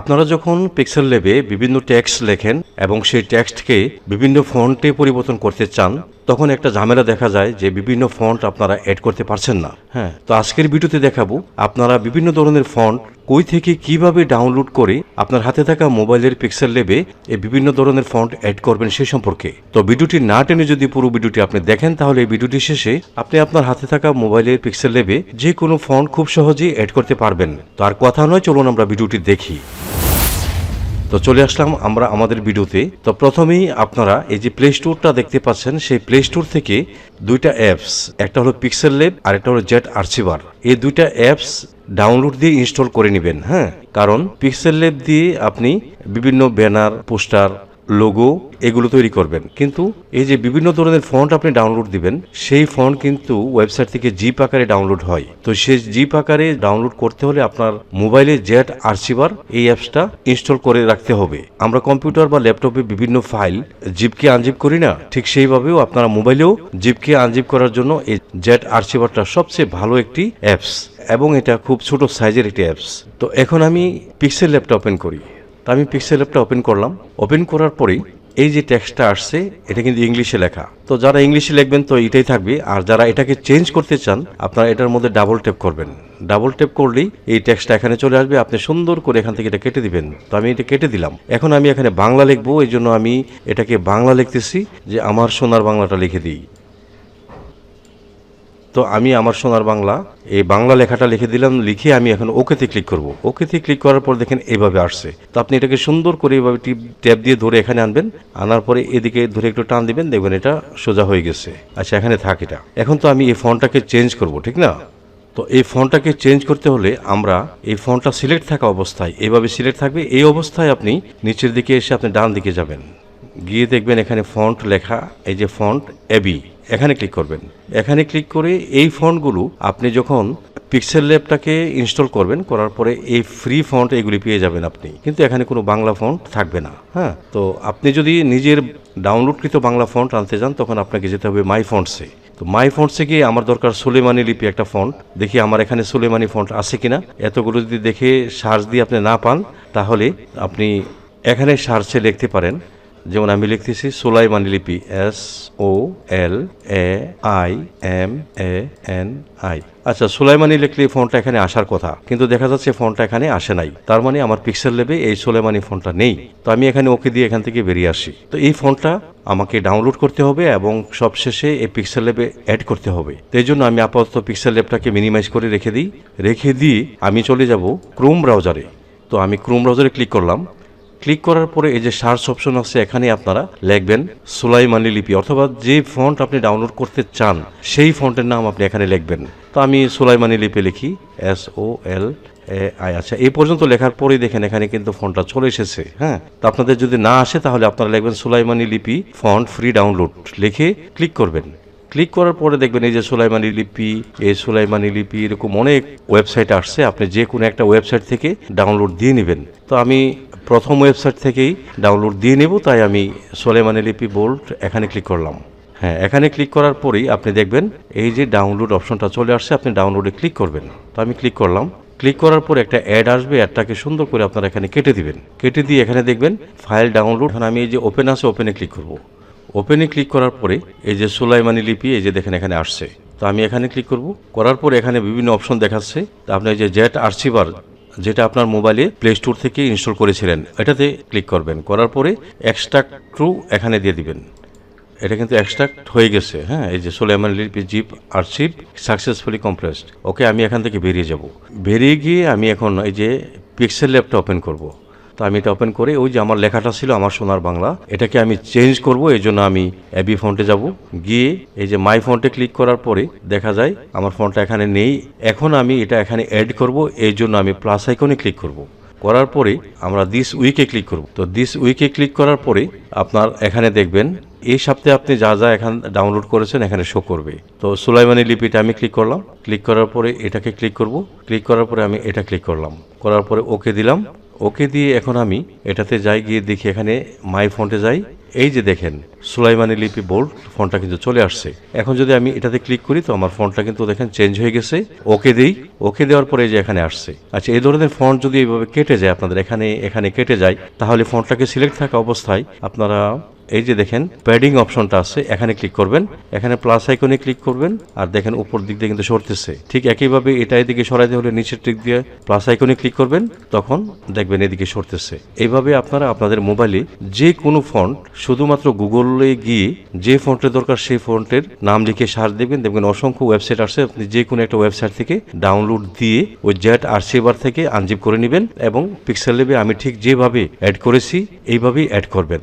আপনারা যখন পিক্সেল লেবে বিভিন্ন টেক্সট লেখেন এবং সেই টেক্সটকে বিভিন্ন ফন্টে পরিবর্তন করতে চান তখন একটা ঝামেলা দেখা যায় যে বিভিন্ন ফন্ট আপনারা অ্যাড করতে পারছেন না। হ্যাঁ। তো আজকের ভিডিওতে দেখাবো আপনারা বিভিন্ন ধরনের ফন্ট কই থেকে কীভাবে ডাউনলোড করে আপনার হাতে থাকা মোবাইলের পিক্সেল লেবে এই বিভিন্ন ধরনের ফন্ট অ্যাড করবেন সেই সম্পর্কে। তো ভিডিওটি না টেনে যদি পুরো ভিডিওটি আপনি দেখেন তাহলে এই ভিডিওটি শেষে আপনি আপনার হাতে থাকা মোবাইলের পিক্সেল লেবে যে কোনো ফন্ট খুব সহজেই অ্যাড করতে পারবেন। তো আর কথা নয় চলুন আমরা ভিডিওটি দেখি। তো চলে আসলাম আমরা আমাদের ভিডিওতে। তো প্রথমেই আপনারা এই যে প্লে স্টোরটা দেখতে পাচ্ছেন, সেই প্লে স্টোর থেকে দুইটা অ্যাপস একটা হলো পিক্সেল লেব আর একটা হলো জেট আর্চিভার এই দুইটা অ্যাপস ডাউনলোড দিয়ে ইনস্টল করে নেবেন হ্যাঁ? কারণ পিক্সেল লেব দিয়ে আপনি বিভিন্ন ব্যানার পোস্টার লোগো এগুলো তৈরি করবেন। কিন্তু এই যে বিভিন্ন ধরনের ফন্ট আপনি ডাউনলোড দিবেন, সেই ফন্ট কিন্তু ওয়েবসাইট থেকে জিপ আকারে ডাউনলোড হয়। তো সেই জিপ আকারে ডাউনলোড করতে হলে আপনার মোবাইলে জেট আর্চিভার এই অ্যাপসটা ইনস্টল করে রাখতে হবে। আমরা কম্পিউটার বা ল্যাপটপে বিভিন্ন ফাইল জিপকে আনজিপ করি না, ঠিক সেইভাবেও আপনারা মোবাইলেও জিপকে আনজিপ করার জন্য এই জেট আর্চিভারটা সবচেয়ে ভালো একটি অ্যাপস এবং এটা খুব ছোট সাইজের একটি অ্যাপস তো এখন আমি পিক্সেল ল্যাপটপ ওপেন করি। তো আমি পিক্সেল অ্যাপটা ওপেন করলাম। ওপেন করার পরেই এই যে টেক্সটটা আসছে, এটা কিন্তু ইংলিশে লেখা। তো যারা ইংলিশে লিখবেন, তো এটাই থাকবে। আর যারা এটাকে চেঞ্জ করতে চান, আপনারা এটার মধ্যে ডাবল ট্যাপ করবেন। ডাবল ট্যাপ করলেই এই টেক্সটটা এখানে চলে আসবে। আপনি সুন্দর করে এখান থেকে এটা কেটে দিবেন। তো আমি এটা কেটে দিলাম। এখন আমি এখানে বাংলা লিখব। এই জন্য আমি এটাকে বাংলা লিখতেছি যে আমার সোনার বাংলাটা লিখে দিই। তো আমি আমার সোনার বাংলা, এই বাংলা লেখাটা লিখে দিলাম, লিখে আমি এখন ওকেতে ক্লিক করব। ওকেতে ক্লিক করার পর দেখেন এইভাবে আসছে। তো আপনি এটাকে সুন্দর করে এভাবে টিপ, ট্যাপ দিয়ে ধরে এখানে আনবেন। আনার পরে এদিকে ধরে একটু টান দিবেন, দেখবেন এটা সোজা হয়ে গেছে। আচ্ছা এখানে থাক এটা। এখন তো আমি এই ফোনটাকে চেঞ্জ করব, ঠিক না? তো এই ফোনটাকে চেঞ্জ করতে হলে আমরা এই ফোনটা সিলেক্ট থাকা অবস্থায়, এভাবে সিলেক্ট থাকবে। এই অবস্থায় আপনি নিচের দিকে এসে আপনি ডান দিকে যাবেন। গিয়ে দেখবেন এখানে ফন্ট লেখা, এই যে ফন্ট এবি এখানে ক্লিক করবেন। এখানে ক্লিক করে এই ফন্টগুলো আপনি যখন পিক্সেল ল্যাবটাকে ইনস্টল করবেন, করার পরে এই ফ্রি ফন্ট এগুলি পেয়ে যাবেন আপনি। কিন্তু এখানে কোনো বাংলা ফন্ট থাকবে না হ্যাঁ? তো আপনি যদি নিজের ডাউনলোডকৃত বাংলা ফন্ট আনতে চান, তখন আপনাকে যেতে হবে মাই ফন্টসে তো মাই ফন্টসে গিয়ে আমার দরকার সুলেমানি লিপি একটা ফন্ট দেখি আমার এখানে সুলেমানি ফন্ট আছে কিনা। এতগুলো যদি দেখে সার্চ দিয়ে আপনি না পান, তাহলে আপনি এখানে সার্চে লিখতে পারেন। যেমন আমি লিখতেছি Solaimani Lipi, S O L A I M A N I. আচ্ছা সোলাইমানি লিখলে ফোনটা এখানে আসার কথা, কিন্তু দেখা যাচ্ছে ফোনটা এখানে আসে নাই। তার মানে আমার পিক্সেল লেবে এই সোলাইমানি ফোনটা নেই। তো আমি এখানে ওকে দিয়ে এখান থেকে বেরিয়ে আসি। তো এই ফোনটা আমাকে ডাউনলোড করতে হবে এবং সবশেষে এই পিক্সেল ল্যাবে অ্যাড করতে হবে। তো এই জন্য আমি আপাতত পিক্সেল ল্যাবটাকে মিনিমাইজ করে রেখে দিই। রেখে দিয়ে আমি চলে যাব ক্রোম ব্রাউজারে তো আমি ক্রোম ব্রাউজারে ক্লিক করলাম। ক্লিক করার পরে এই যে সার্চ অপশন আছে এখানে আপনারা লিখবেন সুলাইমানি লিপি অথবা যে ফন্ট আপনি ডাউনলোড করতে চান, সেই ফন্টের নাম আপনি এখানে লিখবেন। তো আমি সুলাইমানি লিপি লিখি S O L A I আচ্ছা এই পর্যন্ত লেখার পরেই দেখেন এখানে কিন্তু ফন্টটা চলে এসেছে হ্যাঁ? তো আপনাদের যদি না আসে, তাহলে আপনারা লিখবেন Sulaimani Lipi font free download. লিখে ক্লিক করবেন। ক্লিক করার পরে দেখবেন এই যে সুলাইমানি লিপি, এই সুলাইমানি লিপি, এরকম অনেক ওয়েবসাইট আসছে, আপনি যে কোনো একটা ওয়েবসাইট থেকে ডাউনলোড দিয়ে নেবেন। তো আমি প্রথম ওয়েবসাইট থেকেই ডাউনলোড দিয়ে নেব, তাই আমি সোলেমানি লিপি বোল্ট এখানে ক্লিক করলাম। হ্যাঁ এখানে ক্লিক করার পরেই আপনি দেখবেন এই যে ডাউনলোড অপশনটা চলে আসছে, আপনি ডাউনলোডে ক্লিক করবেন। তো আমি ক্লিক করলাম। ক্লিক করার পর একটা অ্যাড আসবে, অ্যাডটাকে সুন্দর করে আপনারা এখানে কেটে দিবেন। কেটে দিয়ে এখানে দেখবেন ফাইল ডাউনলোড, এখন আমি এই যে ওপেন আছে, ওপেনে ক্লিক করব। ওপেনে ক্লিক করার পরে এই যে সুলাইমানি লিপি এই যে দেখেন এখানে আসছে। তো আমি এখানে ক্লিক করব। করার পরে এখানে বিভিন্ন অপশন দেখাচ্ছে। তো আপনি এই যে জেট আর্চিভার যেটা আপনার মোবাইলে প্লে স্টোর থেকে ইনস্টল করেছিলেন, এটাতে ক্লিক করবেন। করার পরে এক্সট্রাক্ট ট্রু এখানে দিয়ে দিবেন। এটা কিন্তু এক্সট্রাক্ট হয়ে গেছে হ্যাঁ? এই যে Soleman Lipi zip archive successfully compressed okay আমি এখান থেকে বেরিয়ে যাব। বেরিয়ে গিয়ে আমি এখন এই যে পিক্সেল ল্যাবটা ওপেন করব। তো আমি এটা ওপেন করে, ওই যে আমার লেখাটা ছিল আমার সোনার বাংলা, এটাকে আমি চেঞ্জ করব, এই জন্য আমি অ্যাবি ফন্টে যাব। গিয়ে এই যে মাই ফন্টে ক্লিক করার পরে দেখা যায় আমার ফোনটা এখানে নেই। এখন আমি এটা এখানে অ্যাড করব, এই জন্য আমি প্লাস আইকনে ক্লিক করব। করার পরে আমরা দিস উইকে ক্লিক করব। তো দিস উইকে ক্লিক করার পরে আপনার এখানে দেখবেন, এই সপ্তাহে আপনি যা যা এখান ডাউনলোড করেছেন এখানে শো করবে। তো সুলাইমানি লিপিটা আমি ক্লিক করলাম। ক্লিক করার পরে এটাকে ক্লিক করব। ক্লিক করার পরে আমি এটা ক্লিক করলাম। করার পরে ওকে দিলাম। ওকে দিয়ে এখন আমি এটাতে যাই, গিয়ে দেখি এখানে মাই ফন্টে যাই। এই যে দেখেন, সুলাইমানি লিপি বোর্ড, ফোনটা কিন্তু চলে আসছে। এখন যদি আমি এটাতে ক্লিক করি, তো আমার ফোনটা কিন্তু দেখেন চেঞ্জ হয়ে গেছে। ওকে দিই, ওকে দেওয়ার পরে যে এখানে আসছে। আচ্ছা এই ধরনের ফোন যদি এইভাবে কেটে যায় আপনাদের, এখানে এখানে কেটে যায়, তাহলে ফোনটাকে সিলেক্ট থাকা অবস্থায় আপনারা এই যে দেখেন প্যাডিং অপশনটা আছে, এখানে ক্লিক করবেন। এখানে প্লাস আইকনে ক্লিক করবেন, আর দেখেন উপর দিক দিয়ে কিন্তু সরতেছে। ঠিক একইভাবে এটা এদিকে সরাইতে হলে নিচের দিক দিয়ে প্লাস আইকনে ক্লিক করবেন, তখন দেখবেন এদিকে সরতেছে। এইভাবে আপনারা আপনাদের মোবাইলে যে কোনো ফন্ট শুধুমাত্র গুগলে গিয়ে যে ফন্টের দরকার সেই ফন্টের নাম লিখে সার্চ দেবেন। দেখবেন অসংখ্য ওয়েবসাইট আছে, আপনি যে কোনো একটা ওয়েবসাইট থেকে ডাউনলোড দিয়ে ওই জ্যাট আর সেবার থেকে আনজিপ করে নেবেন এবং পিক্সেল লেবে আমি ঠিক যেভাবে অ্যাড করেছি, এইভাবেই অ্যাড করবেন।